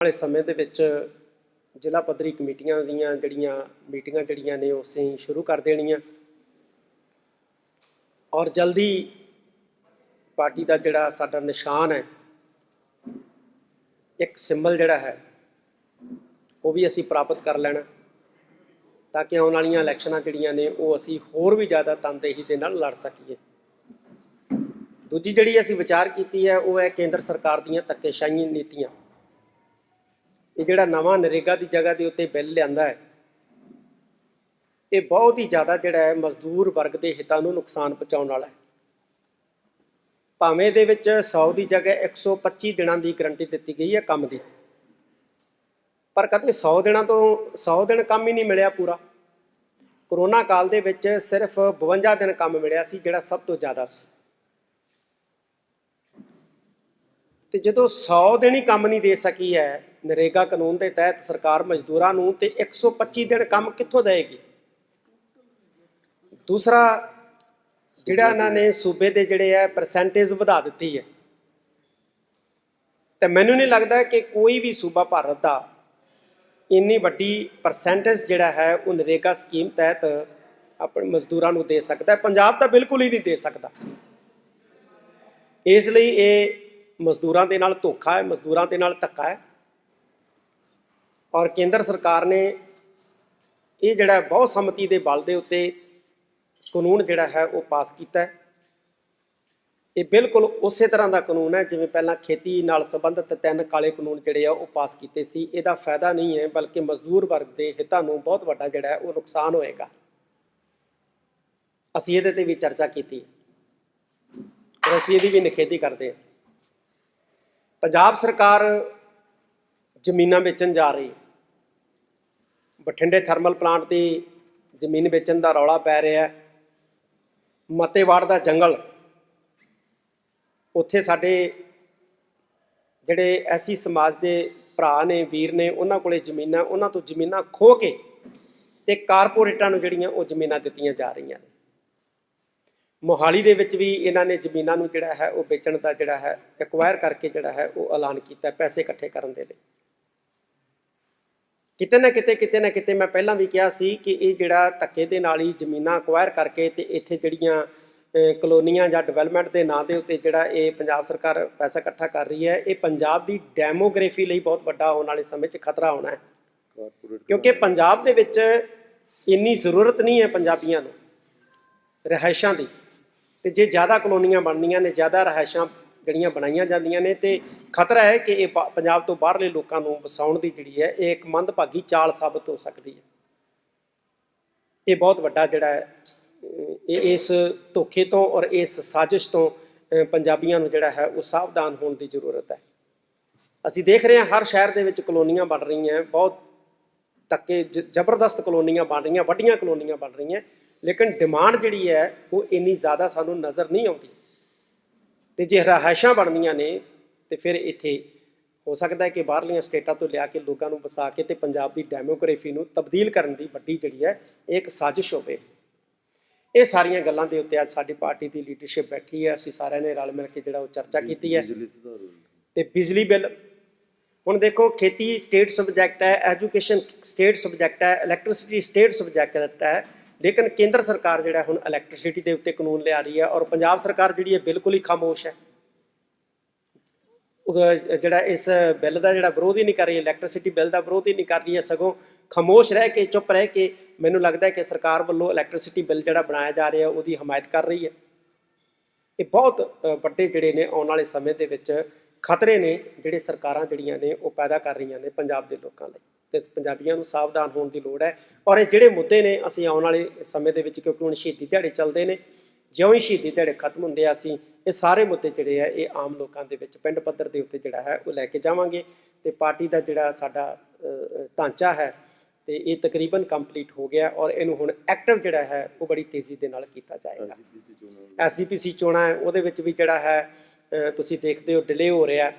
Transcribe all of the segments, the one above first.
ਵਾਲੇ ਸਮੇਂ ਦੇ ਵਿੱਚ ਜ਼ਿਲ੍ਹਾ ਪੱਧਰੀ ਕਮੇਟੀਆਂ ਦੀਆਂ ਜਿਹੜੀਆਂ ਮੀਟਿੰਗਾਂ ਜਿਹੜੀਆਂ ਨੇ ਉਹ ਅਸੀਂ ਸ਼ੁਰੂ ਕਰ ਦੇਣੀਆਂ। ਔਰ ਜਲਦੀ ਪਾਰਟੀ ਦਾ ਜਿਹੜਾ ਸਾਡਾ ਨਿਸ਼ਾਨ ਹੈ, ਇੱਕ ਸਿੰਬਲ ਜਿਹੜਾ ਹੈ, ਉਹ ਵੀ ਅਸੀਂ ਪ੍ਰਾਪਤ ਕਰ ਲੈਣਾ, ਤਾਂ ਕਿ ਆਉਣ ਵਾਲੀਆਂ ਇਲੈਕਸ਼ਨਾਂ ਜਿਹੜੀਆਂ ਨੇ ਉਹ ਅਸੀਂ ਹੋਰ ਵੀ ਜ਼ਿਆਦਾ ਤਨਦੇਹੀ ਦੇ ਨਾਲ ਲੜ ਸਕੀਏ। ਦੂਜੀ ਜਿਹੜੀ ਅਸੀਂ ਵਿਚਾਰ ਕੀਤੀ ਹੈ, ਉਹ ਹੈ ਕੇਂਦਰ ਸਰਕਾਰ ਦੀਆਂ ਧੱਕੇਸ਼ਾਹੀ ਨੀਤੀਆਂ। ਇਹ ਜਿਹੜਾ ਨਵਾਂ ਨਰੇਗਾ ਦੀ ਜਗ੍ਹਾ ਦੇ ਉੱਤੇ ਬਿੱਲ ਲਿਆਂਦਾ ਹੈ, ਇਹ ਬਹੁਤ ਹੀ ਜ਼ਿਆਦਾ ਜਿਹੜਾ ਹੈ ਮਜ਼ਦੂਰ ਵਰਗ ਦੇ ਹਿੱਤਾਂ ਨੂੰ ਨੁਕਸਾਨ ਪਹੁੰਚਾਉਣ ਵਾਲਾ ਹੈ। ਭਾਵੇਂ ਦੇ ਵਿੱਚ 100 ਦੀ ਜਗ੍ਹਾ 125 ਦਿਨਾਂ ਦੀ ਗਰੰਟੀ ਦਿੱਤੀ ਗਈ ਹੈ ਕੰਮ ਦੀ, ਪਰ ਕਦੇ 100 ਦਿਨਾਂ ਤੋਂ 100 ਦਿਨ ਕੰਮ ਹੀ ਨਹੀਂ ਮਿਲਿਆ ਪੂਰਾ। ਕਰੋਨਾ ਕਾਲ ਦੇ ਵਿੱਚ ਸਿਰਫ 52 ਦਿਨ ਕੰਮ ਮਿਲਿਆ ਸੀ, ਜਿਹੜਾ ਸਭ ਤੋਂ ਜ਼ਿਆਦਾ ਸੀ। ਤੇ ਜਦੋਂ 100 ਦਿਨ ਹੀ ਕੰਮ ਨਹੀਂ ਦੇ ਸਕੀ ਹੈ ਨਰੇਗਾ ਕਾਨੂੰਨ ਦੇ ਤਹਿਤ ਸਰਕਾਰ ਮਜ਼ਦੂਰਾਂ ਨੂੰ ਤੇ 125 ਦਿਨ ਕੰਮ ਕਿੱਥੋਂ ਦੇਵੇਗੀ ਦੂਸਰਾ, ਜਿਹੜਾ ਇਹਨਾਂ ਨੇ ਸੂਬੇ ਦੇ ਜਿਹੜੇ ਹੈ ਪਰਸੈਂਟੇਜ ਵਧਾ ਦਿੱਤੀ ਹੈ। ਤੇ ਮੈਨੂੰ ਨਹੀਂ ਲੱਗਦਾ ਕਿ ਕੋਈ ਵੀ ਸੂਬਾ ਭਾਰਤ ਦਾ ਇੰਨੀ ਵੱਡੀ ਪਰਸੈਂਟੇਜ ਜਿਹੜਾ ਹੈ, ਉਹ ਨਰੇਗਾ ਸਕੀਮ ਤਹਿਤ ਆਪਣੇ ਮਜ਼ਦੂਰਾਂ ਨੂੰ ਦੇ ਸਕਦਾ ਪੰਜਾਬ ਤਾਂ ਬਿਲਕੁਲ ਹੀ ਨਹੀਂ ਦੇ ਸਕਦਾ। ਇਸ ਲਈ ਇਹ ਮਜ਼ਦੂਰਾਂ ਦੇ ਨਾਲ ਧੋਖਾ ਹੈ, ਮਜ਼ਦੂਰਾਂ ਦੇ ਨਾਲ ਧੱਕਾ ਹੈ। ਔਰ ਕੇਂਦਰ ਸਰਕਾਰ ਨੇ ਇਹ ਜਿਹੜਾ ਬਹੁਤ ਸੰਮਤੀ ਦੇ ਬਲ ਦੇ ਉੱਤੇ ਕਾਨੂੰਨ ਜਿਹੜਾ ਹੈ ਉਹ ਪਾਸ ਕੀਤਾ ਹੈ। ਇਹ ਬਿਲਕੁਲ ਉਸੇ ਤਰ੍ਹਾਂ ਦਾ ਕਾਨੂੰਨ ਹੈ ਜਿਵੇਂ ਪਹਿਲਾਂ ਖੇਤੀ ਨਾਲ ਸੰਬੰਧਿਤ ਤਿੰਨ ਕਾਲੇ ਕਾਨੂੰਨ ਜਿਹੜੇ ਆ ਉਹ ਪਾਸ ਕੀਤੇ ਸੀ। ਇਹਦਾ ਫਾਇਦਾ ਨਹੀਂ ਹੈ ਬਲਕਿ ਮਜ਼ਦੂਰ ਵਰਗ ਦੇ ਹਿੱਤਾਂ ਨੂੰ ਬਹੁਤ ਵੱਡਾ ਜਿਹੜਾ ਉਹ ਨੁਕਸਾਨ ਹੋਏਗਾ। ਅਸੀਂ ਇਹਦੇ ਤੇ ਵੀ ਚਰਚਾ ਕੀਤੀ ਹੈ। ਅਸੀਂ ਇਹਦੀ ਵੀ ਨਿਖੇਧੀ ਕਰਦੇ ਹਾਂ। ਪੰਜਾਬ ਸਰਕਾਰ ਜ਼ਮੀਨਾਂ ਵੇਚਣ ਜਾ ਰਹੀ ਹੈ। ਬਠਿੰਡੇ ਥਰਮਲ ਪਲਾਂਟ ਦੀ ਜ਼ਮੀਨ ਵੇਚਣ ਦਾ ਰੌਲਾ ਪੈ ਰਿਹਾ ਹੈ। ਮਤੇਵਾੜ ਦਾ ਜੰਗਲ। ਉੱਥੇ ਸਾਡੇ ਜਿਹੜੇ ਐਸੀ ਸਮਾਜ ਦੇ ਭਰਾ ਨੇ, ਵੀਰ ਨੇ, ਉਹਨਾਂ ਕੋਲੇ ਜ਼ਮੀਨਾਂ, ਉਹਨਾਂ ਤੋਂ ਜ਼ਮੀਨਾਂ ਖੋ ਕੇ ਤੇ ਕਾਰਪੋਰੇਟਾਂ ਨੂੰ ਜਿਹੜੀਆਂ ਉਹ ਜ਼ਮੀਨਾਂ ਦਿੱਤੀਆਂ ਜਾ ਰਹੀਆਂ ਨੇ। ਮੋਹਾਲੀ ਦੇ ਵਿੱਚ ਵੀ ਇਹਨਾਂ ਨੇ ਜ਼ਮੀਨਾਂ ਨੂੰ ਜਿਹੜਾ ਹੈ, ਉਹ ਵੇਚਣ ਦਾ ਜਿਹੜਾ ਹੈ ਐਕਵਾਇਰ ਕਰਕੇ ਜਿਹੜਾ ਹੈ, ਉਹ ਐਲਾਨ ਕੀਤਾ ਪੈਸੇ ਇਕੱਠੇ ਕਰਨ ਦੇ ਲਈ। ਕਿਤੇ ਨਾ ਕਿਤੇ ਕਿਤੇ ਨਾ ਕਿਤੇ ਮੈਂ ਪਹਿਲਾਂ ਵੀ ਕਿਹਾ ਸੀ ਕਿ ਇਹ ਜਿਹੜਾ ਧੱਕੇ ਦੇ ਨਾਲ ਹੀ ਜ਼ਮੀਨਾਂ ਐਕਵਾਇਰ ਕਰਕੇ ਤੇ ਇੱਥੇ ਜਿਹੜੀਆਂ ਕਲੋਨੀਆਂ ਜਾਂ ਡਿਵੈਲਪਮੈਂਟ ਦੇ ਨਾਂ ਦੇ ਉੱਤੇ ਜਿਹੜਾ ਇਹ ਪੰਜਾਬ ਸਰਕਾਰ ਪੈਸਾ ਇਕੱਠਾ ਕਰ ਰਹੀ ਹੈ ਇਹ ਪੰਜਾਬ ਦੀ ਡੈਮੋਗ੍ਰਾਫੀ ਲਈ ਬਹੁਤ ਵੱਡਾ ਆਉਣ ਵਾਲੇ ਸਮੇਂ 'ਚ ਖਤਰਾ ਹੋਣਾ ਹੈ। ਕਿਉਂਕਿ ਪੰਜਾਬ ਦੇ ਵਿੱਚ ਇੰਨੀ ਜ਼ਰੂਰਤ ਨਹੀਂ ਹੈ ਪੰਜਾਬੀਆਂ ਨੂੰ ਰਿਹਾਇਸ਼ਾਂ ਦੀ। ਤੇ ਜੇ ਜ਼ਿਆਦਾ ਕਲੋਨੀਆਂ ਬਣਨੀਆਂ ਨੇ ਜ਼ਿਆਦਾ ਰਿਹਾਇਸ਼ਾਂ ਜਿਹੜੀਆਂ ਬਣਾਈਆਂ ਜਾਂਦੀਆਂ ਨੇ ਤੇ ਖਤਰਾ ਹੈ ਕਿ ਇਹ ਪ- ਪੰਜਾਬ ਤੋਂ ਬਾਹਰਲੇ ਲੋਕਾਂ ਨੂੰ ਵਸਾਉਣ ਦੀ ਜਿਹੜੀ ਹੈ, ਇਹ ਇੱਕ ਮੰਦਭਾਗੀ ਚਾਲ ਸਾਬਤ ਹੋ ਸਕਦੀ ਹੈ। ਇਹ ਬਹੁਤ ਵੱਡਾ ਜਿਹੜਾ ਹੈ ਇਹ ਇਸ ਧੋਖੇ ਤੋਂ ਔਰ ਇਸ ਸਾਜ਼ਿਸ਼ ਤੋਂ ਪੰਜਾਬੀਆਂ ਨੂੰ ਜਿਹੜਾ ਹੈ, ਉਹ ਸਾਵਧਾਨ ਹੋਣ ਦੀ ਜ਼ਰੂਰਤ ਹੈ। ਅਸੀਂ ਦੇਖ ਰਹੇ ਹਾਂ, ਹਰ ਸ਼ਹਿਰ ਦੇ ਵਿੱਚ ਕਲੋਨੀਆਂ ਬਣ ਰਹੀਆਂ ਬਹੁਤ ਤੱਕੇ ਜ਼ਬਰਦਸਤ ਕਲੋਨੀਆਂ ਬਣ ਰਹੀਆਂ, ਵੱਡੀਆਂ ਕਲੋਨੀਆਂ ਬਣ ਰਹੀਆਂ ਲੇਕਿਨ ਡਿਮਾਂਡ ਜਿਹੜੀ ਹੈ, ਉਹ ਇੰਨੀ ਜ਼ਿਆਦਾ ਸਾਨੂੰ ਨਜ਼ਰ ਨਹੀਂ ਆਉਂਦੀ। ਤੇ ਜੇ ਰਹਾਇਸ਼ਾਂ ਬਣਦੀਆਂ ਨੇ ਤੇ ਫਿਰ ਇੱਥੇ ਹੋ ਸਕਦਾ ਹੈ ਕਿ ਬਾਹਰਲੀਆਂ ਸਟੇਟਾਂ ਤੋਂ ਲਿਆ ਕੇ ਲੋਕਾਂ ਨੂੰ ਵਸਾ ਕੇ ਤੇ ਪੰਜਾਬ ਦੀ ਡੈਮੋਗ੍ਰਾਫੀ ਨੂੰ ਤਬਦੀਲ ਕਰਨ ਦੀ ਵੱਡੀ ਜਿਹੜੀ ਹੈ ਇੱਕ ਸਾਜ਼ਿਸ਼ ਹੋਵੇ। ਇਹ ਸਾਰੀਆਂ ਗੱਲਾਂ ਦੇ ਉੱਤੇ ਅੱਜ ਸਾਡੀ ਪਾਰਟੀ ਦੀ ਲੀਡਰਸ਼ਿਪ ਬੈਠੀ ਹੈ ਅਸੀਂ ਸਾਰਿਆਂ ਨੇ ਰਲ ਮਿਲ ਕੇ ਜਿਹੜਾ ਉਹ ਚਰਚਾ ਕੀਤੀ ਹੈ। ਤੇ ਬਿਜਲੀ ਬਿੱਲ ਹੁਣ ਦੇਖੋ ਖੇਤੀ ਸਟੇਟ ਸਬਜੈਕਟ ਹੈ ਐਜੂਕੇਸ਼ਨ ਸਟੇਟ ਸਬਜੈਕਟ ਹੈ ਇਲੈਕਟ੍ਰਿਸਿਟੀ ਸਟੇਟ ਸਬਜੈਕਟ ਹੈ ਲੇਕਿਨ ਕੇਂਦਰ ਸਰਕਾਰ ਜਿਹੜਾ ਹੁਣ ਇਲੈਕਟ੍ਰਿਸਿਟੀ ਦੇ ਉੱਤੇ ਕਾਨੂੰਨ ਲਿਆ ਰਹੀ ਹੈ ਔਰ ਪੰਜਾਬ ਸਰਕਾਰ ਜਿਹੜੀ ਹੈ ਬਿਲਕੁਲ ਹੀ ਖਾਮੋਸ਼ ਹੈ। ਜਿਹੜਾ ਇਸ ਬਿੱਲ ਦਾ ਜਿਹੜਾ ਵਿਰੋਧ ਹੀ ਨਹੀਂ ਕਰ ਰਹੀ ਇਲੈਕਟ੍ਰਿਸਿਟੀ ਬਿੱਲ ਦਾ ਵਿਰੋਧ ਹੀ ਨਹੀਂ ਕਰ ਰਹੀ ਹੈ ਸਗੋਂ ਖਾਮੋਸ਼ ਰਹਿ ਕੇ, ਚੁੱਪ ਰਹਿ ਕੇ ਮੈਨੂੰ ਲੱਗਦਾ ਹੈ ਕਿ ਸਰਕਾਰ ਵੱਲੋਂ ਇਲੈਕਟ੍ਰਿਸਿਟੀ ਬਿੱਲ ਜਿਹੜਾ ਬਣਾਇਆ ਜਾ ਰਿਹਾ, ਉਹਦੀ ਹਮਾਇਤ ਕਰ ਰਹੀ ਹੈ। ਇਹ ਬਹੁਤ ਵੱਡੇ ਜਿਹੜੇ ਨੇ ਆਉਣ ਵਾਲੇ ਸਮੇਂ ਦੇ ਵਿੱਚ ਖਤਰੇ ਨੇ ਜਿਹੜੇ ਸਰਕਾਰਾਂ ਜਿਹੜੀਆਂ ਨੇ ਉਹ ਪੈਦਾ ਕਰ ਰਹੀਆਂ ਨੇ ਪੰਜਾਬ ਦੇ ਲੋਕਾਂ ਲਈ। ਤੇ ਪੰਜਾਬੀਆਂ ਨੂੰ ਸਾਵਧਾਨ ਹੋਣ ਦੀ ਲੋੜ ਹੈ। ਔਰ ਇਹ ਜਿਹੜੇ ਮੁੱਦੇ ਨੇ ਅਸੀਂ ਆਉਣ ਵਾਲੇ ਸਮੇਂ ਦੇ ਵਿੱਚ ਕਿਉਂਕਿ ਹੁਣ ਸ਼ਹੀਦੀ ਦਿਹਾੜੇ ਚੱਲਦੇ ਨੇ ਜਿਉਂ ਹੀ ਸ਼ਹੀਦੀ ਦਿਹਾੜੇ ਖਤਮ ਹੁੰਦੇ ਆ ਅਸੀਂ ਇਹ ਸਾਰੇ ਮੁੱਦੇ ਜਿਹੜੇ ਆ ਇਹ ਆਮ ਲੋਕਾਂ ਦੇ ਵਿੱਚ ਪਿੰਡ ਪੱਧਰ ਦੇ ਉੱਤੇ ਜਿਹੜਾ ਹੈ ਉਹ ਲੈ ਕੇ ਜਾਵਾਂਗੇ। ਤੇ ਪਾਰਟੀ ਦਾ ਜਿਹੜਾ ਸਾਡਾ ਢਾਂਚਾ ਹੈ ਤੇ ਇਹ ਤਕਰੀਬਨ ਕੰਪਲੀਟ ਹੋ ਗਿਆ ਔਰ ਇਹਨੂੰ ਹੁਣ ਐਕਟਿਵ ਜਿਹੜਾ ਹੈ ਉਹ ਬੜੀ ਤੇਜ਼ੀ ਦੇ ਨਾਲ ਕੀਤਾ ਜਾਏਗਾ। ਐਸਜੀਪੀਸੀ ਚੋਣਾਂ ਹੈ ਉਹਦੇ ਵਿੱਚ ਵੀ ਜਿਹੜਾ ਹੈ ਤੁਸੀਂ ਦੇਖਦੇ ਹੋ ਡਿਲੇ ਹੋ ਰਿਹਾ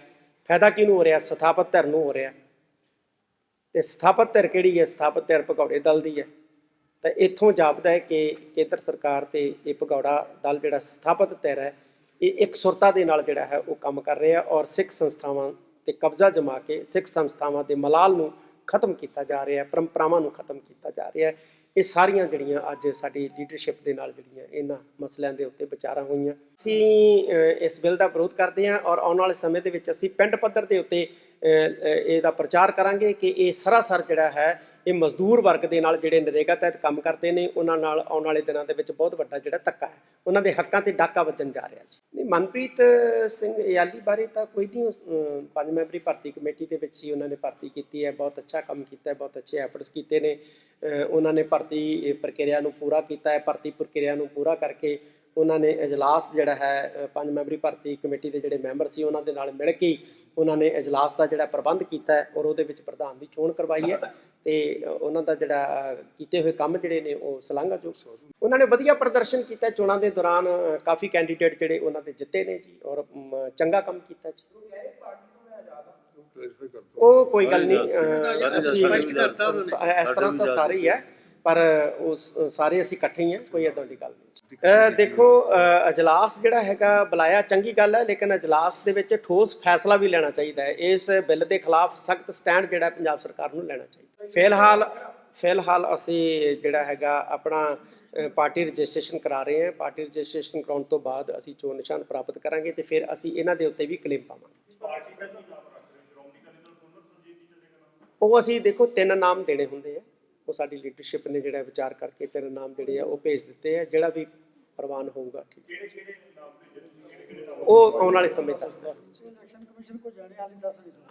ਫਾਇਦਾ ਕਿਹਨੂੰ ਹੋ ਰਿਹਾ? ਸਥਾਪਤ ਧਿਰ ਨੂੰ ਹੋ ਰਿਹਾ ਤੇ ਸਥਾਪਤ ਧਿਰ ਕਿਹੜੀ ਹੈ? ਸਥਾਪਤ ਧਿਰ ਭਗੌੜੇ ਦਲ ਦੀ ਹੈ। ਤਾਂ ਇੱਥੋਂ ਜਾਪਦਾ ਹੈ ਕਿ ਕੇਂਦਰ ਸਰਕਾਰ ਤੇ ਇਹ ਭਗੌੜਾ ਦਲ ਜਿਹੜਾ ਸਥਾਪਤ ਧਿਰ ਹੈ, ਇਹ ਇੱਕ ਸੁਰਤਾ ਦੇ ਨਾਲ ਜਿਹੜਾ ਹੈ ਉਹ ਕੰਮ ਕਰ ਰਿਹਾ ਔਰ ਸਿੱਖ ਸੰਸਥਾਵਾਂ ਤੇ ਕਬਜ਼ਾ ਜਮਾ ਕੇ ਸਿੱਖ ਸੰਸਥਾਵਾਂ ਦੇ ਮਲਾਲ ਨੂੰ ਖਤਮ ਕੀਤਾ ਜਾ ਰਿਹਾ ਹੈ, ਪਰੰਪਰਾਵਾਂ ਨੂੰ ਖਤਮ ਕੀਤਾ ਜਾ ਰਿਹਾ ਹੈ। ਇਹ ਸਾਰੀਆਂ ਜਿਹੜੀਆਂ ਅੱਜ ਸਾਡੀ ਲੀਡਰਸ਼ਿਪ ਦੇ ਨਾਲ ਜਿਹੜੀਆਂ ਇਹਨਾਂ ਮਸਲਿਆਂ ਦੇ ਉੱਤੇ ਵਿਚਾਰਾਂ ਹੋਈਆਂ। ਅਸੀਂ ਇਸ ਬਿੱਲ ਦਾ ਵਿਰੋਧ ਕਰਦੇ ਹਾਂ ਔਰ ਆਉਣ ਵਾਲੇ ਸਮੇਂ ਦੇ ਵਿੱਚ ਅਸੀਂ ਪਿੰਡ ਪੱਧਰ ਦੇ ਉੱਤੇ ਇਹਦਾ ਪ੍ਰਚਾਰ ਕਰਾਂਗੇ ਕਿ ਇਹ ਸਰਾਸਰ ਜਿਹੜਾ ਹੈ ਇਹ ਮਜ਼ਦੂਰ ਵਰਗ ਦੇ ਨਾਲ ਜਿਹੜੇ ਨਰੇਗਾ ਤਹਿਤ ਕੰਮ ਕਰਦੇ ਨੇ ਉਹਨਾਂ ਨਾਲ ਆਉਣ ਵਾਲੇ ਦਿਨਾਂ ਦੇ ਵਿੱਚ ਬਹੁਤ ਵੱਡਾ ਜਿਹੜਾ ਧੱਕਾ ਹੈ। ਉਹਨਾਂ ਦੇ ਹੱਕਾਂ ਤੇ ਡਾਕਾ ਵੱਜਣ ਜਾ ਰਿਹਾ ਜੀ। ਨਹੀਂ ਮਨਪ੍ਰੀਤ ਸਿੰਘ ਯਾਲੀ ਬਾਰੇ ਤਾਂ ਕੋਈ ਨਹੀਂ ਉਸ, ਪੰਜ ਮੈਂਬਰੀ ਭਰਤੀ ਕਮੇਟੀ ਦੇ ਵਿੱਚ ਹੀ ਉਹਨਾਂ ਨੇ ਭਰਤੀ ਕੀਤੀ ਹੈ। ਬਹੁਤ ਅੱਛਾ ਕੰਮ ਕੀਤਾ ਹੈ ਬਹੁਤ ਅੱਛੇ ਐਫਰਟਸ ਕੀਤੇ ਨੇ। ਉਹਨਾਂ ਨੇ ਭਰਤੀ ਪ੍ਰਕਿਰਿਆ ਨੂੰ ਪੂਰਾ ਕੀਤਾ ਹੈ ਭਰਤੀ ਪ੍ਰਕਿਰਿਆ ਨੂੰ ਪੂਰਾ ਕਰਕੇ ਉਹਨਾਂ ਨੇ ਇਜਲਾਸ ਜਿਹੜਾ ਹੈ ਪੰਜ ਮੈਂਬਰੀ ਭਰਤੀ ਕਮੇਟੀ ਦੇ ਜਿਹੜੇ ਮੈਂਬਰ ਸੀ ਉਹਨਾਂ ਦੇ ਨਾਲ ਮਿਲ ਕੇ ਉਹਨਾਂ ਨੇ ਇਜਲਾਸ ਦਾ ਜਿਹੜਾ ਪ੍ਰਬੰਧ ਕੀਤਾ ਹੈ ਔਰ ਉਹਦੇ ਵਿੱਚ ਪ੍ਰਧਾਨ ਦੀ ਚੋਣ ਕਰਵਾਈ ਹੈ। ਤੇ ਉਹਨਾਂ ਦਾ ਜਿਹੜਾ ਕੀਤੇ ਹੋਏ ਕੰਮ ਜਿਹੜੇ ਨੇ ਉਹ ਸ਼ਲਾਘਾਯੋਗ ਉਹਨਾਂ ਨੇ ਵਧੀਆ ਪ੍ਰਦਰਸ਼ਨ ਕੀਤਾ ਚੋਣਾਂ ਦੇ ਦੌਰਾਨ ਕਾਫੀ ਕੈਂਡੀਡੇਟ ਜਿਹੜੇ ਉਹਨਾਂ ਦੇ ਜਿੱਤੇ ਨੇ ਜੀ ਔਰ ਚੰਗਾ ਕੰਮ ਕੀਤਾ ਜੀ। ਉਹ ਕੋਈ ਗੱਲ ਨਹੀਂ ਅਸੀਂ ਇਸ ਤਰ੍ਹਾਂ ਤਾਂ ਸਾਰੇ ਹੀ ਹੈ ਪਰ ਉਸ ਸਾਰੇ ਅਸੀਂ ਇਕੱਠੇ ਹੀ ਹਾਂ ਕੋਈ ਏਦਾਂ ਦੀ ਗੱਲ ਨਹੀਂ। ਅ, ਦੇਖੋ ਅਜਲਾਸ ਜਿਹੜਾ ਹੈਗਾ ਬੁਲਾਇਆ ਚੰਗੀ ਗੱਲ ਹੈ ਲੇਕਿਨ ਅਜਲਾਸ ਦੇ ਵਿੱਚ ਠੋਸ ਫੈਸਲਾ ਵੀ ਲੈਣਾ ਚਾਹੀਦਾ ਹੈ। ਇਸ ਬਿੱਲ ਦੇ ਖਿਲਾਫ ਸਖਤ ਸਟੈਂਡ ਜਿਹੜਾ ਪੰਜਾਬ ਸਰਕਾਰ ਨੂੰ ਲੈਣਾ ਚਾਹੀਦਾ ਫਿਲਹਾਲ ਫਿਲਹਾਲ ਅਸੀਂ ਜਿਹੜਾ ਹੈਗਾ ਆਪਣਾ ਪਾਰਟੀ ਰਜਿਸਟ੍ਰੇਸ਼ਨ ਕਰਾ ਰਹੇ ਹਾਂ। ਪਾਰਟੀ ਰਜਿਸਟ੍ਰੇਸ਼ਨ ਕਰਾਉਣ ਤੋਂ ਬਾਅਦ ਅਸੀਂ ਚੋਣ ਨਿਸ਼ਾਨ ਪ੍ਰਾਪਤ ਕਰਾਂਗੇ ਤੇ ਫਿਰ ਅਸੀਂ ਇਹਨਾਂ ਦੇ ਉੱਤੇ ਵੀ ਕਲੇਮ ਪਾਵਾਂਗੇ। ਉਹ ਅਸੀਂ ਦੇਖੋ ਤਿੰਨ ਨਾਮ ਦੇਣੇ ਹੁੰਦੇ ਆ। ਉਹ ਸਾਡੀ ਲੀਡਰਸ਼ਿਪ ਨੇ ਜਿਹੜਾ ਵਿਚਾਰ ਕਰਕੇ ਤਿੰਨ ਨਾਮ ਜਿਹੜੇ ਆ ਉਹ ਭੇਜ ਦਿੱਤੇ ਆ। ਜਿਹੜਾ ਵੀ ਪ੍ਰਵਾਨ ਹੋਊਗਾ ਠੀਕ। ਉਹ ਆਉਣ ਵਾਲੇ ਸਮੇਂ ਦੱਸ ਦਿਓ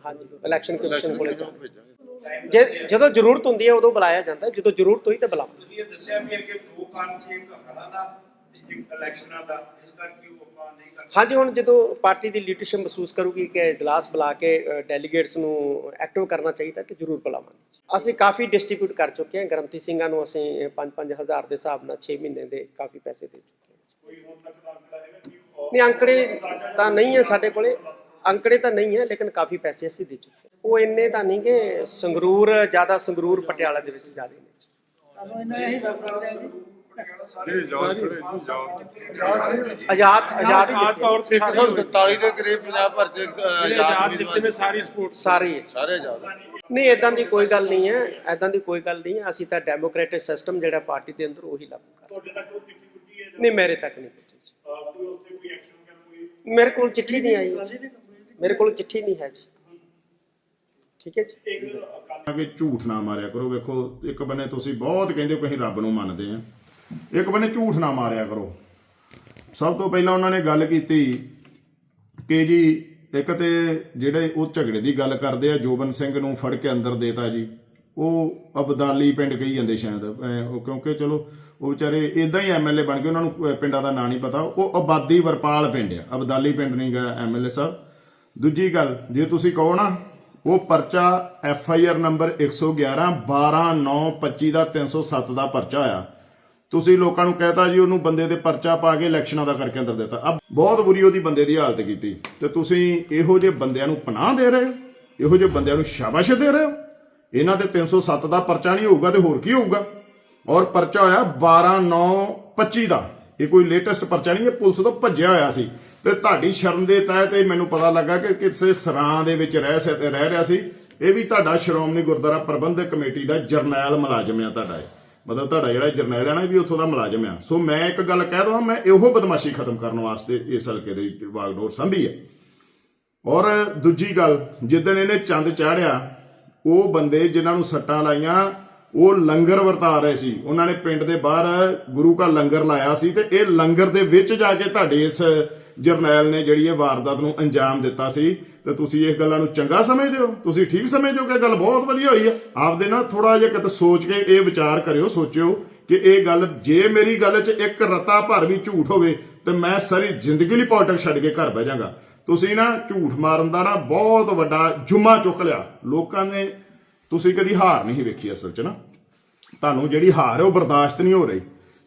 ਹਾਂਜੀ ਇਲੈਕਸ਼ਨ ਕਮਿਸ਼ਨ ਕੋਲੇ ਜਾਣਾ। ਜੇ ਜਦੋਂ ਜ਼ਰੂਰਤ ਹੁੰਦੀ ਹੈ ਉਦੋਂ ਬੁਲਾਇਆ ਜਾਂਦਾ ਹੈ, ਜਦੋਂ ਜ਼ਰੂਰਤ ਹੋਈ ਤਾਂ ਬੁਲਾਓ। ਤੁਸੀਂ ਇਹ ਦੱਸਿਆ ਵੀ ਅੱਗੇ ਦੋ ਕਾਰਨ ਸੀ ਇੱਕ ਹੜ੍ਹਾਂ ਦਾ ਤੇ ਇੱਕ ਇਲੈਕਸ਼ਨਾਂ ਦਾ ਇਸ ਕਰਕੇ ਉਹ ਆਪਾਂ ਨਹੀਂ ਕਰ ਹਾਂਜੀ ਹੁਣ ਜਦੋਂ ਪਾਰਟੀ ਦੀ ਲੀਡਰਸ਼ਿਪ ਮਹਿਸੂਸ ਕਰੂਗੀ ਕਿ ਇਜਲਾਸ ਬੁਲਾ ਕੇ ਡੈਲੀਗੇਟਸ ਨੂੰ ਐਕਟਿਵ ਕਰਨਾ ਚਾਹੀਦਾ ਤੇ ਜ਼ਰੂਰ ਬੁਲਾਵਾਂਗੇ। ਅਸੀਂ ਕਾਫੀ ਡਿਸਟ੍ਰੀਬਿਊਟ ਕਰ ਚੁੱਕੇ ਹਾਂ ਗ੍ਰੰਥੀ ਸਿੰਘਾਂ ਨੂੰ ਅਸੀਂ 5-5000 ਦੇ ਹਿਸਾਬ ਨਾਲ 6 ਮਹੀਨੇ ਦੇ ਕਾਫੀ ਪੈਸੇ ਦੇ ਚੁੱਕੇ ਹਾਂ। ਕੋਈ ਹੁਣ ਤੱਕ ਦਾ ਅੰਕੜਾ ਹੈਗਾ ਕਿ ਉਹ ਨਹੀਂ ਅੰਕੜੇ ਤਾਂ ਨਹੀਂ ਹੈ ਸਾਡੇ ਕੋਲੇ। ਅੰਕੜੇ ਤਾਂ ਨਹੀਂ ਹੈ ਲੇਕਿਨ ਕਾਫੀ ਪੈਸੇ ਅਸੀਂ ਦੇ ਚੁੱਕੇ ਹਾਂ। ਉਹ ਇੰਨੇ ਤਾਂ ਨਹੀਂ ਕਿ ਸੰਗਰੂਰ ਜ਼ਿਆਦਾ ਸੰਗਰੂਰ ਪਟਿਆਲਾ ਦੇ ਵਿੱਚ ਜ਼ਿਆਦਾ ਨੇ। ਆਜ਼ਾਦ ਆਜ਼ਾਦ ਹੀ ਜਿੱਤੇ। ਤੌਰ ਤੇ 147 ਦੇ ਕਰੀਬ ਪੰਜਾਬ ਭਰ ਚ ਆਜ਼ਾਦ ਆਜ਼ਾਦ ਜਿੱਤੇ ਨੇ ਸਾਰੀ ਸਪੋਰਟ ਸਾਰੇ ਹੀ ਹੈ। ਸਾਰੇ ਆਜ਼ਾਦ। ਨਹੀਂ ਇਦਾਂ ਦੀ ਕੋਈ ਗੱਲ ਨਹੀਂ ਹੈ। ਇਦਾਂ ਦੀ ਕੋਈ ਗੱਲ ਨਹੀਂ ਹੈ। ਅਸੀਂ ਤਾਂ ਡੈਮੋਕ੍ਰੈਟਿਕ ਸਿਸਟਮ ਜਿਹੜਾ ਪਾਰਟੀ ਦੇ ਅੰਦਰ ਉਹੀ ਲਾਗੂ ਕਰ ਤੁਹਾਡੇ ਤੱਕ ਉਹ ਚਿੱਠੀ ਪੁੱਜੀ ਹੈ ਨਹੀਂ ਮੇਰੇ ਤੱਕ ਨਹੀਂ ਪਹੁੰਚੀ ਜੀ। ਕੋਈ ਐਕਸ਼ਨ ਕੋਈ ਮੇਰੇ ਕੋਲ ਚਿੱਠੀ ਨਹੀਂ ਆਈ। ਮੇਰੇ ਕੋਲ ਚਿੱਠੀ ਨਹੀਂ ਹੈ ਜੀ। ਠੀਕ ਹੈ ਜੀ? ਇੱਕ ਅਕਾਲੀ ਕਿ ਝੂਠ ਨਾ ਮਾਰਿਆ ਕਰੋ ਵੇਖੋ ਇੱਕ ਬੰਨੇ ਤੁਸੀਂ ਬਹੁਤ ਕਹਿੰਦੇ ਹੋ ਕਿ ਅਸੀਂ ਰੱਬ ਨੂੰ ਮੰਨਦੇ ਆ ਇੱਕ ਬੰਨੇ ਝੂਠ ਨਾ ਮਾਰਿਆ ਕਰੋ। ਸਭ ਤੋਂ ਪਹਿਲਾਂ ਉਹਨਾਂ ਨੇ ਗੱਲ ਕੀਤੀ ਕਿ ਜੀ ਇੱਕ ਤੇ ਜਿਹੜੇ ਉਹ ਝਗੜੇ ਦੀ ਗੱਲ ਕਰਦੇ ਆ ਜੋਬਨ ਸਿੰਘ ਨੂੰ ਫੜ ਕੇ ਅੰਦਰ ਦੇਤਾ ਜੀ। ਉਹ ਅਬਦਾਲੀ ਪਿੰਡ ਕਹੀ ਜਾਂਦੇ ਸ਼ਾਇਦ ਉਹ ਕਿਉਂਕਿ ਚਲੋ ਉਹ ਵਿਚਾਰੇ ਇਦਾਂ ਹੀ ਐਮਐਲਏ ਬਣ ਗਏ ਉਹਨਾਂ ਨੂੰ ਪਿੰਡਾਂ ਦਾ ਨਾਂ ਨਹੀਂ ਪਤਾ। ਉਹ ਆਬਾਦੀ ਵਰਪਾਲ ਪਿੰਡ ਆ ਅਬਦਾਲੀ ਪਿੰਡ ਨਹੀਂ ਗਾ ਐਮਐਲਏ ਸਾਹਿਬ ਦੂਜੀ ਗੱਲ ਜੇ ਤੁਸੀਂ ਕਹੋ ਨਾ ਉਹ ਪਰਚਾ ਐਫ ਆਈ ਆਰ ਨੰਬਰ 111 12925 ਦਾ 307 ਦਾ ਪਰਚਾ ਹੋਇਆ ਤੁਸੀਂ ਲੋਕਾਂ ਨੂੰ ਕਹਿਤਾ ਜੀ ਉਹਨੂੰ ਬੰਦੇ ਦੇ ਪਰਚਾ ਪਾ ਕੇ ਇਲੈਕਸ਼ਨਾਂ ਦਾ ਕਰਕੇ ਅੰਦਰ ਦਿੱਤਾ। ਅਬ ਬਹੁਤ ਬੁਰੀ ਉਹਦੀ ਬੰਦੇ ਦੀ ਹਾਲਤ ਕੀਤੀ। ਤੇ ਤੁਸੀਂ ਇਹੋ ਜਿਹੇ ਬੰਦਿਆਂ ਨੂੰ ਪਨਾਹ ਦੇ ਰਹੇ ਹੋ? ਇਹੋ ਜਿਹੇ ਬੰਦਿਆਂ ਨੂੰ ਸ਼ਾਬਾਸ਼ ਦੇ ਰਹੇ ਹੋ? ਇਹਨਾਂ ਦੇ 307 ਦਾ ਪਰਚਾ ਨਹੀਂ ਹੋਊਗਾ ਤੇ ਹੋਰ ਕੀ ਹੋਊਗਾ? ਔਰ ਪਰਚਾ ਹੋਇਆ 12925 ਦਾ। ਇਹ ਕੋਈ ਲੇਟੈਸਟ ਪਰਚਾ ਨਹੀਂ, ਇਹ ਪੁਲਿਸ ਤੋਂ ਭੱਜਿਆ ਹੋਇਆ ਸੀ। ਤੇ ਤੁਹਾਡੀ ਸ਼ਰਮ ਦੇ ਤਹਿਤ ਇਹ ਮੈਨੂੰ ਪਤਾ ਲੱਗਾ ਕਿ ਕਿਸੇ ਸਰਾਂ ਦੇ ਵਿੱਚ ਰਹਿ ਸ- ਰਹਿ ਰਿਹਾ ਸੀ। ਇਹ ਵੀ ਤੁਹਾਡਾ ਸ਼੍ਰੋਮਣੀ ਗੁਰਦੁਆਰਾ ਪ੍ਰਬੰਧਕ ਕਮੇਟੀ ਦਾ ਜਰਨੈਲ ਮੁਲਾਜ਼ਮ ਆ ਤੁਹਾਡਾ ਇਹ। ਮਤਲਬ ਤੁਹਾਡਾ ਜਿਹੜਾ ਜਰਨੈਲ ਹੈ ਨਾ, ਇਹ ਵੀ ਉੱਥੋਂ ਦਾ ਮੁਲਾਜ਼ਮ ਆ। ਸੋ ਮੈਂ ਇੱਕ ਗੱਲ ਕਹਿ ਦਵਾਂ, ਮੈਂ ਇਹੋ ਬਦਮਾਸ਼ੀ ਖਤਮ ਕਰਨ ਵਾਸਤੇ ਇਸ ਹਲਕੇ ਦੇ ਵਾਗਡੋਰ ਸੰਭੀ ਹੈ ਔਰ ਦੂਜੀ ਗੱਲ ਜਿੱਦਣ ਇਹਨੇ ਚੰਦ ਚਾੜਿਆ, ਉਹ ਬੰਦੇ ਜਿਨ੍ਹਾਂ ਨੂੰ ਸੱਟਾਂ ਲਾਈਆਂ, ਉਹ ਲੰਗਰ ਵਰਤਾ ਰਹੇ ਸੀ। ਉਹਨਾਂ ਨੇ ਪਿੰਡ ਦੇ ਬਾਹਰ ਗੁਰੂ ਕਾ ਲੰਗਰ ਲਾਇਆ ਸੀ ਤੇ ਇਹ ਲੰਗਰ ਦੇ ਵਿੱਚ ਜਾ ਕੇ ਤੁਹਾਡੇ ਇਸ ਜਰਨੈਲ ਨੇ ਜਿਹੜੀ ਇਹ ਵਾਰਦਾਤ ਨੂੰ ਅੰਜਾਮ ਦਿੱਤਾ ਸੀ ਤੇ ਤੁਸੀਂ ਇਸ ਗੱਲਾਂ ਨੂੰ ਚੰਗਾ ਸਮਝਦੇ ਹੋ? ਤੁਸੀਂ ਠੀਕ ਸਮਝਦੇ ਹੋ ਕਿ ਗੱਲ ਬਹੁਤ ਵਧੀਆ ਹੋਈ ਹੈ? ਆਪਦੇ ਨਾਲ ਥੋੜਾ ਜਿਹਾ ਕਿਤੇ ਸੋਚ ਕੇ ਇਹ ਵਿਚਾਰ ਕਰਿਓ ਸੋਚਿਓ ਕਿ ਇਹ ਗੱਲ ਜੇ ਮੇਰੀ ਗੱਲ 'ਚ ਇੱਕ ਰਤਾ ਭਰ ਵੀ ਝੂਠ ਹੋਵੇ ਤੇ ਮੈਂ ਸਾਰੀ ਜ਼ਿੰਦਗੀ ਲਈ ਪੋਲਿਟਿਕਸ ਛੱਡ ਕੇ ਘਰ ਬਹਿ ਜਾਗਾ ਤੁਸੀਂ ਨਾ ਝੂਠ ਮਾਰਨ ਦਾ ਨਾ ਬਹੁਤ ਵੱਡਾ ਜੁਮਾ ਚੁੱਕ ਲਿਆ। ਲੋਕਾਂ ਨੇ ਤੁਸੀਂ ਕਦੀ ਹਾਰ ਨਹੀਂ ਵੇਖੀ ਅਸਲ 'ਚ ਨਾ। ਤੁਹਾਨੂੰ ਜਿਹੜੀ ਹਾਰ ਹੈ ਉਹ ਬਰਦਾਸ਼ਤ ਨਹੀਂ ਹੋ ਰਹੀ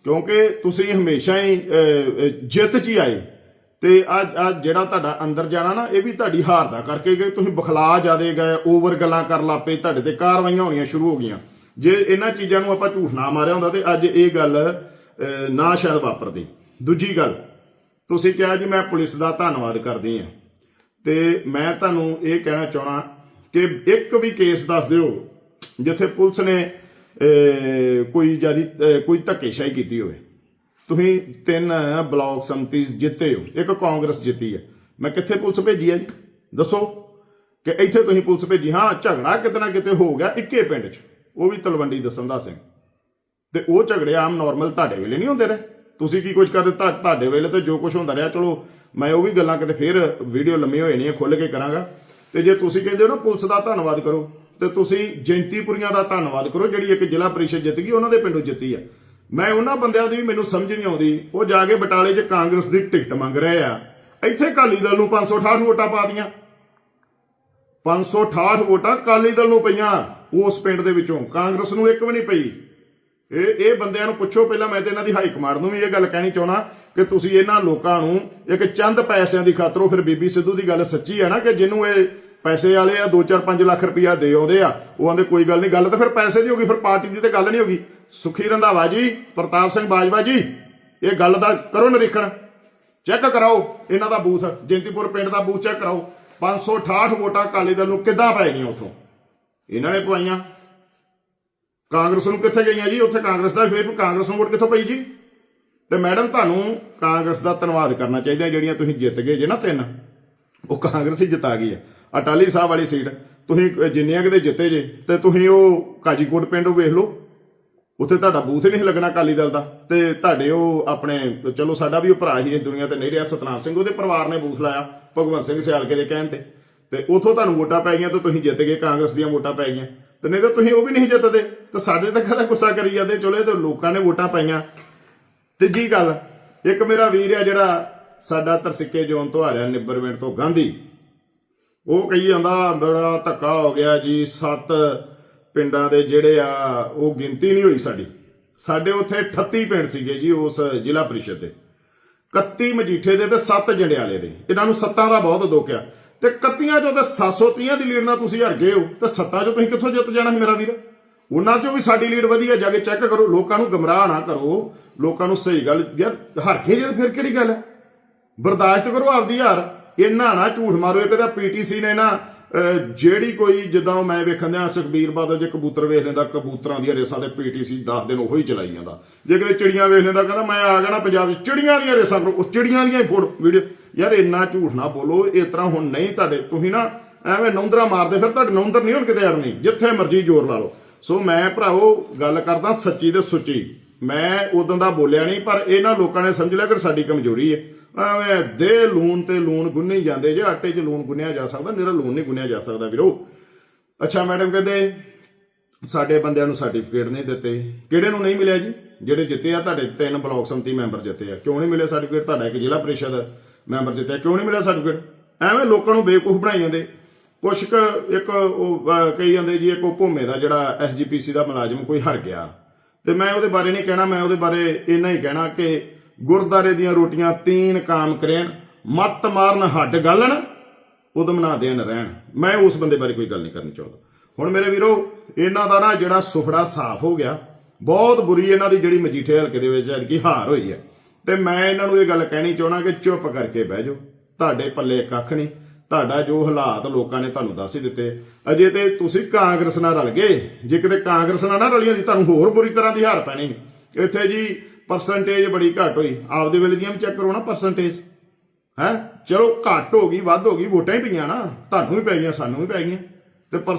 ਕਿਉਂਕਿ ਤੁਸੀਂ ਹਮੇਸ਼ਾ ਹੀ ਅਹ, ਜਿੱਤ 'ਚ ਹੀ ਆਏ। ਤੇ ਅੱਜ ਅੱਜ ਜਿਹੜਾ ਤੁਹਾਡਾ ਅੰਦਰ ਜਾਣਾ ਨਾ, ਇਹ ਵੀ ਤੁਹਾਡੀ ਹਾਰ ਦਾ ਕਰਕੇ ਗਏ। ਤੁਸੀਂ ਬਖਲਾ ਜਾਦੇ ਗਏ ਓਵਰ ਗੱਲਾਂ ਕਰ ਲੱਪੇ ਤੁਹਾਡੇ ਤੇ ਕਾਰਵਾਈਆਂ ਹੋਣੀਆਂ ਸ਼ੁਰੂ ਹੋ ਗਈਆਂ। ਜੇ ਇਹਨਾਂ ਚੀਜ਼ਾਂ ਨੂੰ ਆਪਾਂ ਝੂਠ ਨਾ ਮਾਰਿਆ ਹੁੰਦਾ ਤੇ ਅੱਜ ਇਹ ਗੱਲ ਨਾ ਸ਼ਾਇਦ ਵਾਪਰਦੀ। ਦੂਜੀ ਗੱਲ, ਤੁਸੀਂ ਕਿਹਾ ਜੀ ਮੈਂ ਪੁਲਿਸ ਦਾ ਧੰਨਵਾਦ ਕਰਦੀ ਹਾਂ। ਤੇ ਮੈਂ ਤੁਹਾਨੂੰ ਇਹ ਕਹਿਣਾ ਚਾਹਣਾ ਕਿ ਇੱਕ ਵੀ ਕੇਸ ਦੱਸ ਦਿਓ, ਜਿੱਥੇ ਪੁਲਿਸ ਨੇ ਕੋਈ ਜਿਆਦੀ ਕੋਈ ਧੱਕੇਸ਼ਾਹੀ ਕੀਤੀ ਹੋਵੇ। ਤੁਸੀਂ ਤਿੰਨ ਬਲਾਕ ਸੰਮਤੀ ਜਿੱਤੇ ਹੋ। ਇੱਕ ਕਾਂਗਰਸ ਜਿੱਤੀ ਹੈ। ਮੈਂ ਕਿੱਥੇ ਪੁਲਿਸ ਭੇਜੀ ਹੈ ਜੀ? ਦੱਸੋ ਕਿ ਇੱਥੇ ਤੁਸੀਂ ਪੁਲਿਸ ਭੇਜੀ। ਹਾਂ, ਝਗੜਾ ਕਿਤੇ ਨਾ ਕਿਤੇ ਹੋ ਗਿਆ ਇੱਕੇ ਪਿੰਡ 'ਚ। ਉਹ ਵੀ ਤਲਵੰਡੀ ਦਸੰਦਾ ਸਿੰਘ। ਤੇ ਉਹ ਝਗੜੇ ਆਮ ਨਾਰਮਲ ਤੁਹਾਡੇ ਵੇਲੇ ਨਹੀਂ ਹੁੰਦੇ ਰਹੇ। ਤੁਸੀਂ ਕੀ ਕੁਝ ਕਰਦੇ ਤੁਹਾਡੇ ਵੇਲੇ ਤੇ ਜੋ ਕੁਝ ਹੁੰਦਾ ਰਿਹਾ। ਚਲੋ, ਮੈਂ ਉਹ ਵੀ ਗੱਲਾਂ ਕਿਤੇ ਫੇਰ ਵੀਡੀਓ ਲੰਮੀ ਹੋ ਜਾਣੀ ਹੈ ਖੁੱਲ ਕੇ ਕਰਾਂਗਾ। ਤੇ ਜੇ ਤੁਸੀਂ ਕਹਿੰਦੇ ਹੋ ਨਾ ਪੁਲਿਸ ਦਾ ਧੰਨਵਾਦ ਕਰੋ, ਤੇ ਤੁਸੀਂ ਜੈਂਤੀਪੁਰੀਆਂ ਦਾ ਧੰਨਵਾਦ ਕਰੋ, ਜਿਹੜੀ ਇੱਕ ਜ਼ਿਲ੍ਹਾ ਪ੍ਰੀਸ਼ਦ ਜਿੱਤ ਗਈ, ਉਹਨਾਂ ਦੇ ਪਿੰਡੋਂ ਜਿੱਤੀ ਆ। ਮੈਂ ਉਹਨਾਂ ਬੰਦਿਆਂ ਦੀ ਵੀ ਮੈਨੂੰ ਸਮਝ ਨਹੀਂ ਆਉਂਦੀ। ਉਹ ਜਾ ਕੇ ਬਟਾਲੇ 'ਚ ਕਾਂਗਰਸ ਦੀ ਟਿਕਟ ਮੰਗ ਰਹੇ ਆ। ਇੱਥੇ ਅਕਾਲੀ ਦਲ ਨੂੰ 568 ਵੋਟਾਂ ਪਾ ਦੀਆਂ 568 ਵੋਟਾਂ ਅਕਾਲੀ ਦਲ ਨੂੰ ਪਈਆਂ ਉਸ ਪਿੰਡ ਦੇ ਵਿੱਚੋਂ। ਕਾਂਗਰਸ ਨੂੰ ਇੱਕ ਵੀ ਨਹੀਂ ਪਈ। ਇਹ ਇਹ ਬੰਦਿਆਂ ਨੂੰ ਪੁੱਛੋ ਪਹਿਲਾਂ, ਮੈਂ ਤੇ ਇਹਨਾਂ ਦੀ ਹਾਈ ਕਮਾਂਡ ਨੂੰ ਵੀ ਇਹ ਗੱਲ ਕਹਿਣੀ ਚਾਹਣਾ ਕਿ ਤੁਸੀਂ ਇਹਨਾਂ ਲੋਕਾਂ ਨੂੰ ਇੱਕ ਚੰਦ ਪੈਸਿਆਂ ਦੀ ਖਾਤਰੋਂ ਫਿਰ ਬੀਬੀ ਸਿੱਧੂ ਦੀ ਗੱਲ ਸੱਚੀ ਹੈ ਨਾ ਕਿ ਜਿਹਨੂੰ ਇਹ ਪੈਸੇ ਵਾਲੇ ਆ 2-4-5 ਲੱਖ ਰੁਪਇਆ ਦੇ ਆਉਂਦੇ ਆ। ਉਹ ਆਂਦੇ, ਕੋਈ ਗੱਲ ਨਹੀਂ, ਗੱਲ ਤਾਂ ਫਿਰ ਪੈਸੇ ਦੀ ਹੋਗੀ ਫਿਰ ਪਾਰਟੀ ਦੀ ਤੇ ਗੱਲ ਨਹੀਂ ਹੋਗੀ ਸੁਖੀ ਰੰਧਾਵਾ ਜੀ, ਪ੍ਰਤਾਪ ਸਿੰਘ ਬਾਜਵਾ ਜੀ, ਇਹ ਗੱਲ ਦਾ ਕਰੋ ਨਿਰੀਖਣ। ਚੈੱਕ ਕਰਾਓ, ਇਹਨਾਂ ਦਾ ਬੂਥ, ਜੈਂਤੀਪੁਰ ਪਿੰਡ ਦਾ ਬੂਥ ਚੈੱਕ ਕਰਾਓ। 568 ਵੋਟਾਂ ਅਕਾਲੀ ਦਲ ਨੂੰ ਕਿੱਦਾਂ ਪੈ ਗਈਆਂ ਉੱਥੋਂ? ਇਹਨਾਂ ਨੇ ਪਵਾਈਆਂ। ਕਾਂਗਰਸ ਨੂੰ ਕਿੱਥੇ ਗਈਆਂ ਜੀ? ਉੱਥੇ ਕਾਂਗਰਸ ਦਾ ਫਿਰ ਕਾਂਗਰਸ ਨੂੰ ਵੋਟ ਕਿੱਥੋਂ ਪਈ ਜੀ? ਤੇ ਮੈਡਮ, ਤੁਹਾਨੂੰ ਕਾਂਗਰਸ ਦਾ ਧੰਨਵਾਦ ਕਰਨਾ ਚਾਹੀਦਾ, ਜਿਹੜੀਆਂ ਤੁਸੀਂ ਜਿੱਤ ਗਏ ਜੇ ਨਾ ਤਿੰਨ। ਉਹ ਕਾਂਗਰਸ ਹੀ ਜਿਤਾ ਗਈ ਆ। ਅਟਾਲੀ ਸਾਹਿਬ ਵਾਲੀ ਸੀਟ, ਤੁਸੀਂ ਜਿੰਨੀਆਂ ਕਿਤੇ ਜਿੱਤੇ ਜੇ, ਤੇ ਤੁਸੀਂ ਉਹ ਕਾਜੀਕੋਟ ਪਿੰਡ ਵੇਖ ਲਓ। ਉੱਥੇ ਤੁਹਾਡਾ ਬੂਥ ਹੀ ਨਹੀਂ ਲੱਗਣਾ ਅਕਾਲੀ ਦਲ ਦਾ, ਤੇ ਤੁਹਾਡੇ ਉਹ ਆਪਣੇ, ਚਲੋ ਸਾਡਾ ਵੀ ਉਹ ਭਰਾ ਹੀ ਇਸ ਦੁਨੀਆ ਤੇ ਨਹੀਂ ਰਿਹਾ, ਸਤਨਾਮ ਸਿੰਘ ਉਹਦੇ ਪਰਿਵਾਰ ਨੇ ਬੂਥ ਲਾਇਆ, ਭਗਵੰਤ ਸਿੰਘ ਸਿਆਲਕੇ ਦੇ ਕਹਿਣ ਤੇ। ਤੇ ਉਥੋਂ ਤੁਹਾਨੂੰ ਵੋਟਾਂ ਪੈ ਗਈਆਂ ਤੇ ਤੁਸੀਂ ਜਿੱਤ ਗਏ, ਕਾਂਗਰਸ ਦੀਆਂ ਵੋਟਾਂ ਪੈ ਗਈਆਂ। ਤੇ ਨਹੀਂ ਤਾਂ ਤੁਸੀਂ ਉਹ ਵੀ ਨਹੀਂ ਜਿੱਤਦੇ, ਤਾਂ ਸਾਡੇ ਤਾਂ ਕਦਾ ਗੁੱਸਾ ਕਰੀ ਜਾਂਦੇ, ਚਲੋ ਇਹ ਤਾਂ ਲੋਕਾਂ ਨੇ ਵੋਟਾਂ ਪਾਈਆਂ। ਤੀਜੀ ਗੱਲ, ਇੱਕ ਮੇਰਾ ਵੀਰ ਆ ਜਿਹੜਾ ਸਾਡਾ ਤਰਸਿੱਕੇ ਜੋਨ ਤੋਂ ਆ ਰਿਹਾ ਨਿੱਬਰਵਿੰਡ ਤੋਂ ਗਾਂਧੀ। ਉਹ ਕਹੀ ਜਾਂਦਾ, ਬੜਾ ਧੱਕਾ ਹੋ ਗਿਆ ਜੀ, ਸੱਤ ਪਿੰਡਾਂ ਦੇ ਜਿਹੜੇ ਆ, ਉਹ ਗਿਣਤੀ ਨਹੀਂ ਹੋਈ ਸਾਡੀ। ਸਾਡੇ ਉੱਥੇ 38 ਪਿੰਡ ਸੀਗੇ ਜੀ ਉਸ ਜ਼ਿਲ੍ਹਾ ਪ੍ਰੀਸ਼ਦ ਦੇ। 31 ਮਜੀਠੇ ਦੇ ਤੇ 7 ਜੰਡਿਆਲੇ ਦੇ। ਇਹਨਾਂ ਨੂੰ ਸੱਤਾਂ ਦਾ ਬਹੁਤ ਦੁੱਖ ਆ। ਤੇ 31 ਚੋਂ ਤੇ 730 ਦੀ ਲੀਡ ਨਾਲ ਤੁਸੀਂ ਹਾਰ ਗਏ ਹੋ। ਤੇ ਸੱਤਾਂ ਚੋਂ ਤੁਸੀਂ ਕਿੱਥੋਂ ਜਿੱਤ ਜਾਣਾ ਮੇਰਾ ਵੀਰ? ਉਹਨਾਂ ਚੋਂ ਵੀ ਸਾਡੀ ਲੀਡ ਵਧੀਆ, ਜਾ ਕੇ ਚੈੱਕ ਕਰੋ। ਲੋਕਾਂ ਨੂੰ ਗਮਰਾਹ ਨਾ ਕਰੋ। ਲੋਕਾਂ ਨੂੰ ਸਹੀ ਗੱਲ, ਯਾਰ ਹਾਰ ਕੇ ਜੇ ਫਿਰ ਕਿਹੜੀ ਗੱਲ ਹੈ ਬਰਦਾਸ਼ਤ ਕਰੋ ਆਪਦੀ ਯਾਰ ਇੰਨਾ ਨਾ ਝੂਠ ਮਾਰੋ ਇੱਕ ਤਾਂ ਪੀਟੀਸੀ ਨੇ ਨਾ ਅਹ, ਜਿਹੜੀ ਕੋਈ ਜਿੱਦਾਂ ਮੈਂ ਵੇਖਣ ਦਿਆਂ ਸੁਖਬੀਰ ਬਾਦਲ ਜੇ ਕਬੂਤਰ ਵੇਖ ਲੈਂਦਾ ਕਬੂਤਰਾਂ ਦੀਆਂ ਰੇਸਾਂ ਤੇ ਪੀਟੀਸੀ 10 ਦਿਨ ਉਹੀ ਚਲਾਈ ਜਾਂਦਾ। ਜੇ ਕਿਤੇ ਚਿੜੀਆਂ ਵੇਖ ਲੈਂਦਾ ਕਹਿੰਦਾ ਮੈਂ ਆ ਜਾਣਾ ਪੰਜਾਬ 'ਚ ਚਿੜੀਆਂ ਦੀਆਂ ਰੇਸਾਂ ਕਰੋ ਉਹ ਚਿੜੀਆਂ ਦੀਆਂ ਫੋਟੋ ਵੀਡੀਓ। ਯਾਰ ਇੰਨਾ ਝੂਠ ਨਾ ਬੋਲੋ ਇਸ ਤਰ੍ਹਾਂ ਹੁਣ ਨਹੀਂ ਤੁਹਾਡੇ ਤੁਸੀਂ ਨਾ ਐਵੇਂ ਨੌਂਦਰਾ ਮਾਰਦੇ ਫਿਰ ਤੁਹਾਡੇ ਨੌਂਦਰ ਨਹੀਂ ਹੁਣ ਕਿਤੇ ਅੜਨੀ ਜਿੱਥੇ ਮਰਜ਼ੀ ਜ਼ੋਰ ਲਾ ਲਓ। ਸੋ ਮੈਂ ਭਰਾਵੋ ਗੱਲ ਕਰਦਾ ਸੱਚੀ ਤੇ ਸੁੱਚੀ। ਮੈਂ ਉਦੋਂ ਦਾ ਬੋਲਿਆ ਨਹੀਂ ਪਰ ਇਹਨਾਂ ਲੋਕਾਂ ਨੇ ਸਮਝ ਲਿਆ ਕਿ ਸਾਡੀ ਕਮਜ਼ੋਰੀ ਹੈ। ਐਵੇਂ ਦੇ ਲੂਣ ਤੇ ਲੂਣ ਗੁੰਨੇ ਜਾਂਦੇ, ਜੇ ਆਟੇ 'ਚ ਲੂਣ ਗੁੰਨਿਆ ਜਾ ਸਕਦਾ ਨਿਰਾ ਲੂਣ ਨਹੀਂ ਗੁੰਨਿਆ ਜਾ ਸਕਦਾ ਵੀਰੋ। ਅੱਛਾ, ਮੈਡਮ ਕਹਿੰਦੇ, ਸਾਡੇ ਬੰਦਿਆਂ ਨੂੰ ਸਰਟੀਫਿਕੇਟ ਨਹੀਂ ਦਿੱਤੇ। ਕਿਹੜੇ ਨੂੰ ਨਹੀਂ ਮਿਲਿਆ ਜੀ? ਜਿਹੜੇ ਜਿੱਤੇ ਆ, ਤੁਹਾਡੇ ਤਿੰਨ ਬਲਾਕ ਸੰਮਤੀ ਮੈਂਬਰ ਜਿੱਤੇ ਆ। ਕਿਉਂ ਨਹੀਂ ਮਿਲਿਆ ਸਰਟੀਫਿਕੇਟ ਤੁਹਾਡਾ ਇੱਕ ਜ਼ਿਲ੍ਹਾ ਪ੍ਰੀਸ਼ਦ ਮੈਂਬਰ ਜਿੱਤਿਆ। ਕਿਉਂ ਨਹੀਂ ਮਿਲਿਆ ਸਰਟੀਫਿਕੇਟ ਐਵੇਂ ਲੋਕਾਂ ਨੂੰ ਬੇਵਕੂਫ ਬਣਾਈ ਜਾਂਦੇ। ਕੁਛ ਕੁ ਇੱਕ ਉਹ ਕਹੀ ਜਾਂਦੇ ਜੀ, ਇੱਕ ਉਹ ਭੂਮੇ ਦਾ ਜਿਹੜਾ ਐਸਜੀਪੀਸੀ ਦਾ ਮੁਲਾਜ਼ਮ ਕੋਈ ਹਰ ਗਿਆ। ਤੇ ਮੈਂ ਉਹਦੇ ਬਾਰੇ ਨਹੀਂ ਕਹਿਣਾ, ਮੈਂ ਉਹਦੇ ਬਾਰੇ ਇੰਨਾ ਹੀ ਕਹਿਣਾ ਕਿ ਗੁਰਦਾਰੇ ਦੀਆਂ ਰੋਟੀਆਂ ਤੀਨ ਕਾਮ ਕਰੇਣ, ਮੱਤ ਮਾਰਨ ਹੱਡ ਗਾਲਣ, ਉਦਮ ਨਾ ਦੇਣ ਰਹਿਣ। ਮੈਂ ਉਸ ਬੰਦੇ ਬਾਰੇ ਕੋਈ ਗੱਲ ਨਹੀਂ ਕਰਨੀ ਚਾਹੁੰਦਾ। ਹੁਣ ਮੇਰੇ ਵੀਰੋ, ਇਹਨਾਂ ਦਾ ਨਾ ਜਿਹੜਾ ਸੁਫੜਾ ਸਾਫ਼ ਹੋ ਗਿਆ, ਬਹੁਤ ਬੁਰੀ ਇਹਨਾਂ ਦੀ ਜਿਹੜੀ ਮਜੀਠੇ ਹਲਕੇ ਦੇ ਵਿੱਚ ਐਤਕੀ ਹਾਰ ਹੋਈ ਹੈ। ਤੇ ਮੈਂ ਇਹਨਾਂ ਨੂੰ ਇਹ ਗੱਲ ਕਹਿਣੀ ਚਾਹਣਾ ਕਿ ਚੁੱਪ ਕਰਕੇ ਬਹਿ ਜਾਓ। ਤੁਹਾਡੇ ਪੱਲੇ ਕੱਖ ਨਹੀਂ, ਤੁਹਾਡਾ ਜੋ ਹਾਲਾਤ ਲੋਕਾਂ ਨੇ ਤੁਹਾਨੂੰ ਦੱਸ ਹੀ ਦਿੱਤੇ, ਅਜੇ ਤੇ ਤੁਸੀਂ ਕਾਂਗਰਸ ਨਾਲ ਰਲ ਗਏ। ਜੇ ਕਿਤੇ ਕਾਂਗਰਸ ਨਾਲ ਨਾ ਰਲੀਆਂ ਸੀ ਤੁਹਾਨੂੰ ਹੋਰ ਬੁਰੀ ਤਰ੍ਹਾਂ ਦੀ ਹਾਰ ਪੈਣੀ। ਇੱਥੇ ਜੀ ਪਰਸੈਂਟੇਜ ਬੜੀ ਘੱਟ ਹੋਈ। ਆਪਦੇ ਵੇਲੇ ਦੀਆਂ ਵੀ ਚੈੱਕ ਕਰੋ ਨਾ ਪਰਸੈਂਟੇਜ ਹੈ? ਚਲੋ ਘੱਟ ਹੋ ਗਈ, ਵੱਧ ਹੋ ਗਈ, ਵੋਟਾਂ ਹੀ ਪਈਆਂ ਨਾ। ਤੁਹਾਨੂੰ ਵੀ ਪੈ ਗਈਆਂ, ਸਾਨੂੰ ਵੀ ਪੈ ਗਈਆਂ। ਤੇ